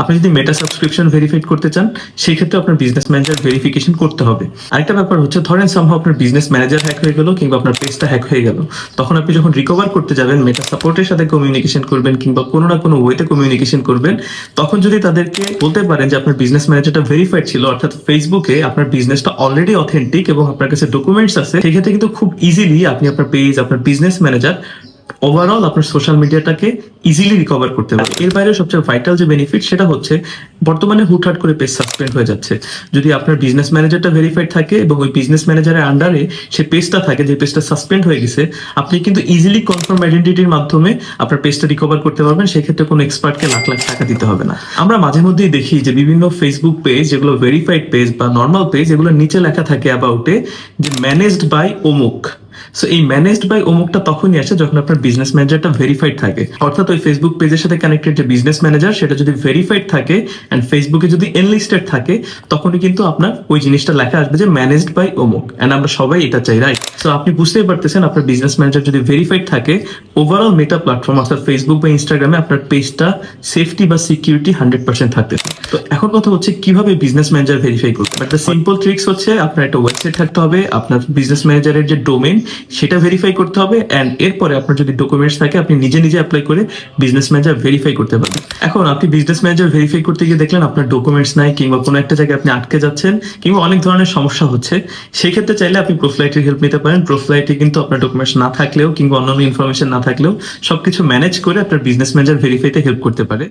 আপনি যদি মেটা subscription verified করতে চান, সেই ক্ষেত্রে আপনার বিজনেস ম্যানেজার ভেরিফিকেশন করতে হবে। আরেকটা ব্যাপার হচ্ছে, ধরেন সম্ভব আপনার বিজনেস ম্যানেজার হ্যাক হয়ে গেল কিংবা আপনার পেজটা হ্যাক হয়ে গেল। তখন আপনি যখন রিকভার করতে যাবেন মেটা সাপোর্টের সাথে কমিউনিকেশন করবেন কিংবা কোনো না কোনো ওয়েতে কমিউনিকেশন করবেন, তখন যদি তাদেরকে বলতে পারেন যে আপনার বিজনেস ম্যানেজারটা ভেরিফাইড ছিল, অর্থাৎ ফেসবুকে আপনার বিজনেসটা অলরেডি অথেন্টিক এবং আপনার কাছে ডকুমেন্টস আছে সেক্ষেত্রে কিন্তু খুব ইজিলি আপনি আপনার পেজ আপনার বিজনেস ম্যানেজার ওভারঅল আপনার সোশ্যাল মিডিয়াটাকে ইজিলি রিকভার করতে পারবে এর বাইরে সবচেয়ে ভাইটাল যে বেনিফিট সেটা হচ্ছে, বর্তমানে হুটহাট করে পেজ সাসপেন্ড হয়ে যাচ্ছে। যদি আপনার বিজনেস ম্যানেজারটা ভেরিফাইড থাকে এবং ওই বিজনেস ম্যানেজারের আন্ডারে সে পেজটা থাকে, যে পেজটা সাসপেন্ড হয়ে গেছে, আপনি কিন্তু ইজিলি কনফার্ম আইডেন্টিটির মাধ্যমে আপনার পেজটা রিকভার করতে পারবেন। সেক্ষেত্রে কোনো এক্সপার্টকে লাখ লাখ টাকা দিতে হবে না। আমরা মাঝে মধ্যেই দেখি যে বিভিন্ন ফেসবুক পেজ যেগুলো ভেরিফাইড পেজ বা নর্মাল পেজ এগুলো নিচে লেখা থাকে অ্যাবাউটে যে ম্যানেজড বাই অমুক সো এই ম্যানেজড বাই অমুকটা তখনই আসে যখন আপনার বিজনেস ম্যানেজারটা ভেরিফাইড থাকে। অর্থাৎ ওই ফেসবুক পেজের সাথে কানেক্টেড যে বিজনেস ম্যানেজার সেটা যদি ভেরিফাইড থাকে অ্যান্ড ফেসবুকে যদি এনলিস্টেড থাকে, তখনই কিন্তু আপনার ওই জিনিসটা লেখা আসবে যে ম্যানেজড বাই অমুক অ্যান্ড আমরা সবাই এটা চাই রাইট সো আপনি বুঝতেই পারতেছেন, আপনার বিজনেস ম্যানেজার যদি ভেরিফাইড থাকে ওভারঅল মেটা প্ল্যাটফর্ম অর্থাৎ ফেসবুক বা ইনস্টাগ্রামে আপনার পেজটা সেফটি বা সিকিউরিটি হান্ড্রেড পার্সেন্ট থাকতে তো এখন কথা হচ্ছে, কীভাবে বিজনেস ম্যানেজার ভেরিফাই করতে একটা সিম্পল ট্রিক্স হচ্ছে, আপনার একটা ওয়েবসাইট থাকতে হবে, আপনার বিজনেস ম্যানেজারের যে ডোমেন সেটা ভেরিফাই করতে হবে অ্যান্ড এরপরে আপনার যদি ডকুমেন্টস থাকে, আপনি নিজে নিজে অ্যাপ্লাই করে বিজনেস ম্যানেজার ভেরিফাই করতে পারবেন। এখন আপনি বিজনেস ম্যানেজার ভেরিফাই করতে গিয়ে দেখলেন আপনার ডকুমেন্টস নাই কিংবা কোনো একটা জায়গায় আপনি আটকে যাচ্ছেন কিংবা অনেক ধরনের সমস্যা হচ্ছে। সেই ক্ষেত্রে চাইলে আপনি প্রোফ্লাইটের হেল্প নিতে পারেন। প্রোফ্লাইটে কিন্তু আপনার ডকুমেন্টস না থাকলেও কিংবা অন্যান্য ইনফরমেশন না থাকলেও সবকিছু ম্যানেজ করে আপনার বিজনেস ম্যানেজার ভেরিফাইতে হেল্প করতে পারে।